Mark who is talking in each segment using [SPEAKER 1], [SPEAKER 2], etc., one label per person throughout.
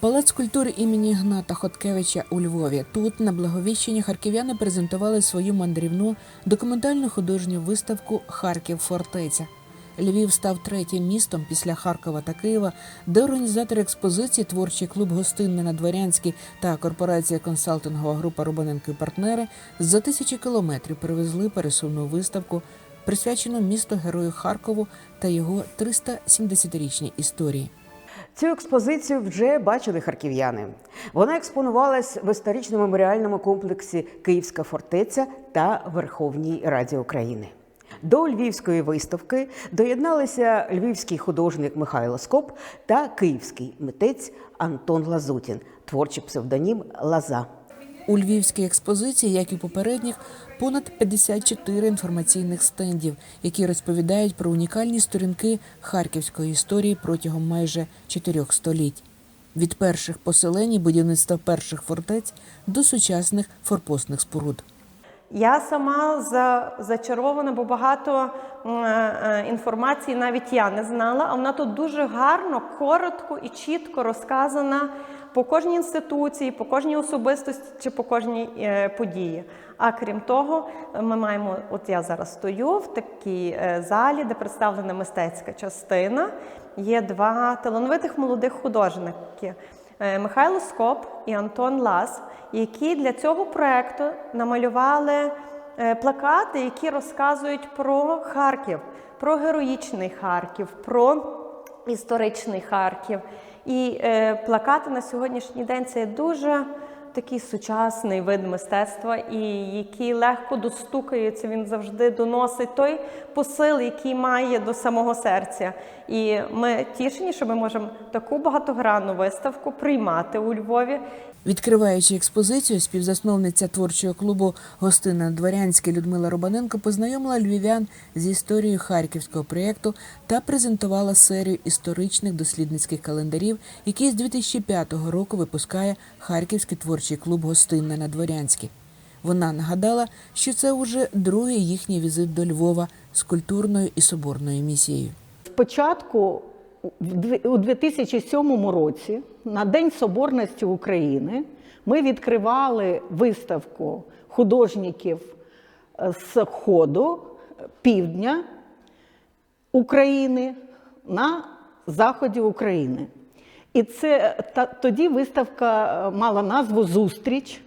[SPEAKER 1] Палац культури імені Гната Хоткевича у Львові. Тут на благовіщенні харків'яни презентували свою мандрівну документальну художню виставку Харків фортеця. Львів став третім містом після Харкова та Києва, де організатори експозиції, творчий клуб Гостинне на Дворянській та корпорація консалтингова група Рубаненко і партнери за тисячі кілометрів привезли пересувну виставку, присвячену місту герою Харкову та його 370-річній історії.
[SPEAKER 2] Цю експозицію вже бачили харків'яни. Вона експонувалась в історично-меморіальному комплексі Київська фортеця та Верховній Раді України. До львівської виставки доєдналися львівський художник Михайло Скоп та київський митець Антон Лазутін, творчий псевдонім Лаза.
[SPEAKER 1] У львівській експозиції, як і попередніх, понад 54 інформаційних стендів, які розповідають про унікальні сторінки харківської історії протягом майже чотирьох століть. Від перших поселень і будівництва перших фортець до сучасних форпостних споруд.
[SPEAKER 3] Я сама за, зачарована, бо багато інформації навіть я не знала, а вона тут дуже гарно, коротко і чітко розказана по кожній інституції, по кожній особистості чи по кожній е, події. А крім того, ми маємо, от я зараз стою в такій е, залі, де представлена мистецька частина. Є два талановитих молодих художники. Е, Михайло Скоп і Антон Лас, які для цього проекту намалювали е, плакати, які розказують про Харків, про героїчний Харків, про історичний Харків. І е, плакати на сьогоднішній день це дуже такий сучасний вид мистецтва, і який легко достукається, він завжди доносить той посил, який має до самого серця. І ми тішені, що ми можемо таку багатогранну виставку приймати у Львові.
[SPEAKER 1] Відкриваючи експозицію, співзасновниця творчого клубу Гостина Дворянське Людмила Робаненко познайомила львів'ян з історією харківського проєкту та презентувала серію історичних дослідницьких календарів, які з 2005 року випускає Харківський творчий клуб Гостинне на Дворянській. Вона нагадала, що це уже другий їхній візит до Львова з культурною і соборною місією.
[SPEAKER 4] Спочатку у 2007 році, на День Соборності України, ми відкривали виставку художників е, з Ходу, півдня України на заході України. І це та, тоді виставка е, мала назву Зустріч.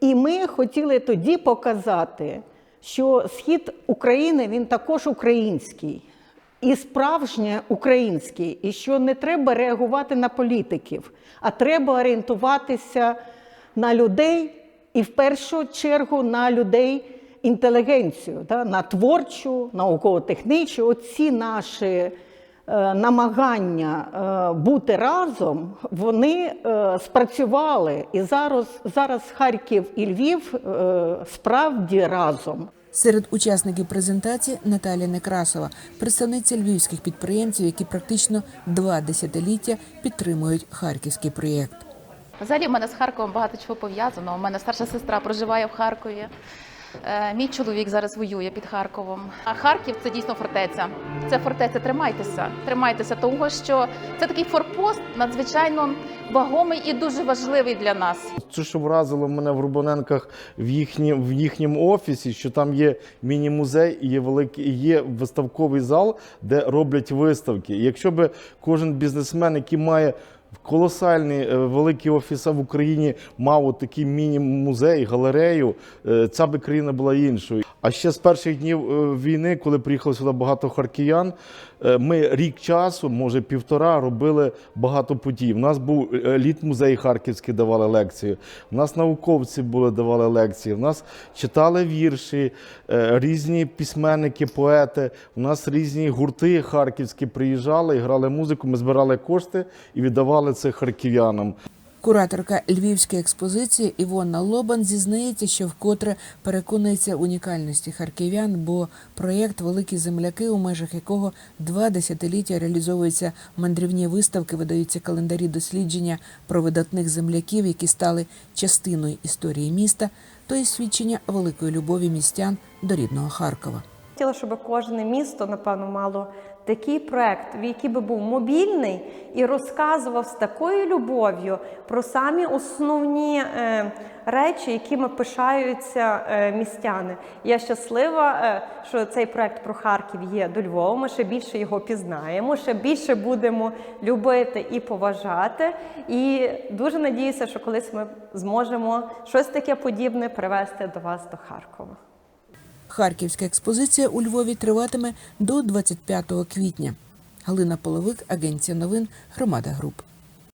[SPEAKER 4] І ми хотіли тоді показати, що схід України він також український і справжнє український, і що не треба реагувати на політиків, а треба орієнтуватися на людей і в першу чергу на людей інтелігенцію, да, на творчу, науково-технічну. Оці наші намагання е, бути разом, вони е, спрацювали. І зараз, зараз Харків і Львів е, справді разом.
[SPEAKER 1] Серед учасників презентації Наталія Некрасова, представниця львівських підприємців, які практично два десятиліття підтримують харківський проєкт.
[SPEAKER 5] Взагалі, в мене з Харковом багато чого пов'язано. У мене старша сестра проживає в Харкові. Е, Мій чоловік зараз воює під Харковом. А Харків це дійсно фортеця. Це фортеця. Тримайтеся, тримайтеся, того що це такий форпост надзвичайно вагомий і дуже важливий для нас.
[SPEAKER 6] Це, що вразило мене в Рубаненках в, їхні, в їхньому офісі, що там є міні-музей і є великий, є виставковий зал, де роблять виставки. Якщо би кожен бізнесмен, який має колосальний е, великий офіс в Україні, мав такий міні-музей, галерею, е, ця би країна була іншою. А ще з перших днів е, війни, коли приїхало сюди багато харків'ян, ми рік часу, може півтора, робили багато подій. У нас був е, літ-музей харківський, давали лекції. У нас науковці були, давали лекції. У нас читали вірші, різні письменники, поети. У нас різні гурти харківські приїжджали і грали музику. Ми збирали кошти і віддавали це харків'янам.
[SPEAKER 1] Кураторка львівської експозиції Івона Лобан зізнається, що вкотре переконується унікальності харків'ян, бо проєкт Великі земляки, у межах якого два десятиліття реалізовуються мандрівні виставки, видаються календарі дослідження про видатних земляків, які стали частиною історії міста, то й свідчення великої любові містян до рідного Харкова.
[SPEAKER 3] Хотіла, щоб кожне місто, напевно, мало такий проект, який би був мобільний і розказував з такою любов'ю про самі основні е, речі, якими пишаються е, містяни. Я щаслива, е, що цей проект про Харків є до Львова. Ми ще більше його пізнаємо, ще більше будемо любити і поважати. І дуже надіюся, що колись ми зможемо щось таке подібне привезти до вас до Харкова.
[SPEAKER 1] Харківська експозиція у Львові триватиме до 25 квітня. Галина Половик, агенція новин, Громада Груп.